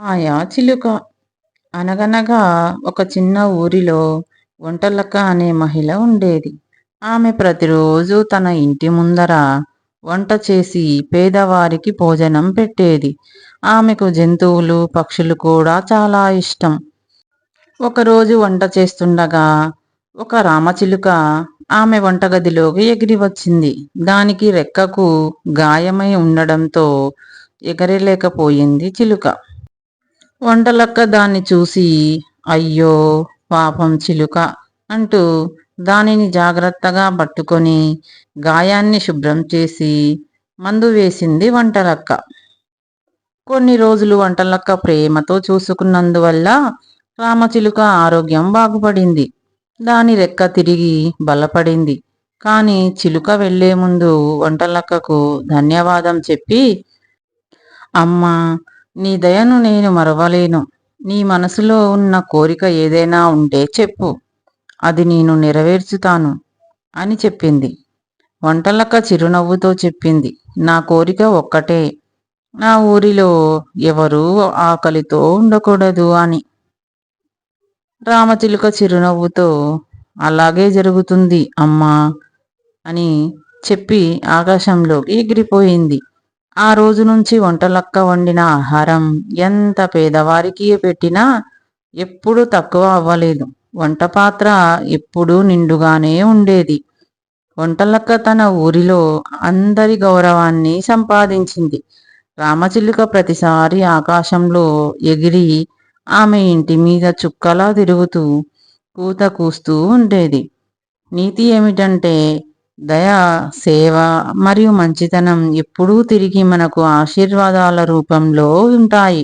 ఆయా చిలుక. అనగనగా ఒక చిన్న ఊరిలో వంటలక్క అనే మహిళ ఉండేది. ఆమె ప్రతిరోజు తన ఇంటి ముందర వంట చేసి పేదవారికి భోజనం పెట్టేది. ఆమెకు జంతువులు పక్షులు కూడా చాలా ఇష్టం. ఒకరోజు వంట చేస్తుండగా ఒక రామచిలుక ఆమె వంటగదిలోకి ఎగిరి వచ్చింది. దానికి రెక్కకు గాయమై ఉండడంతో ఎగరలేకపోయింది చిలుక. వంటలక్క దాన్ని చూసి అయ్యో పాపం చిలుక అంటూ దానిని జాగ్రత్తగా పట్టుకొని గాయాన్ని శుభ్రం చేసి మందు వేసింది వంటలక్క. కొన్ని రోజులు వంటలక్క ప్రేమతో చూసుకున్నందువల్ల రామచిలుక ఆరోగ్యం బాగుపడింది. దాని రెక్క తిరిగి బలపడింది. కానీ చిలుక వెళ్ళే ముందు వంటలక్కకు ధన్యవాదం చెప్పి అమ్మా నీ దయను నేను మరవలేను. నీ మనసులో ఉన్న కోరిక ఏదైనా ఉంటే చెప్పు. అది నేను నెరవేర్చుతాను అని చెప్పింది. వంటలక్క చిరునవ్వుతో చెప్పింది. నా కోరిక ఒక్కటే. నా ఊరిలో ఎవరూ ఆకలితో ఉండకూడదు అని. రామచిలుక చిరునవ్వుతో అలాగే జరుగుతుంది అమ్మా అని చెప్పి ఆకాశంలోకి ఎగిరిపోయింది. ఆ రోజు నుంచి వంటలక్క వండిన ఆహారం ఎంత పేదవారికి పెట్టినా ఎప్పుడూ తక్కువ అవ్వలేదు. వంట పాత్ర ఎప్పుడూ నిండుగానే ఉండేది. వంటలక్క తన ఊరిలో అందరి గౌరవాన్ని సంపాదించింది. రామచిలుక ప్రతిసారి ఆకాశంలో ఎగిరి ఆమె ఇంటి మీద చుక్కలా తిరుగుతూ కూత కూస్తూ ఉండేది. నీతి ఏమిటంటే దయ సేవ మరియు మంచితనం ఎప్పుడూ తిరిగి మనకు ఆశీర్వాదాల రూపంలో ఉంటాయి.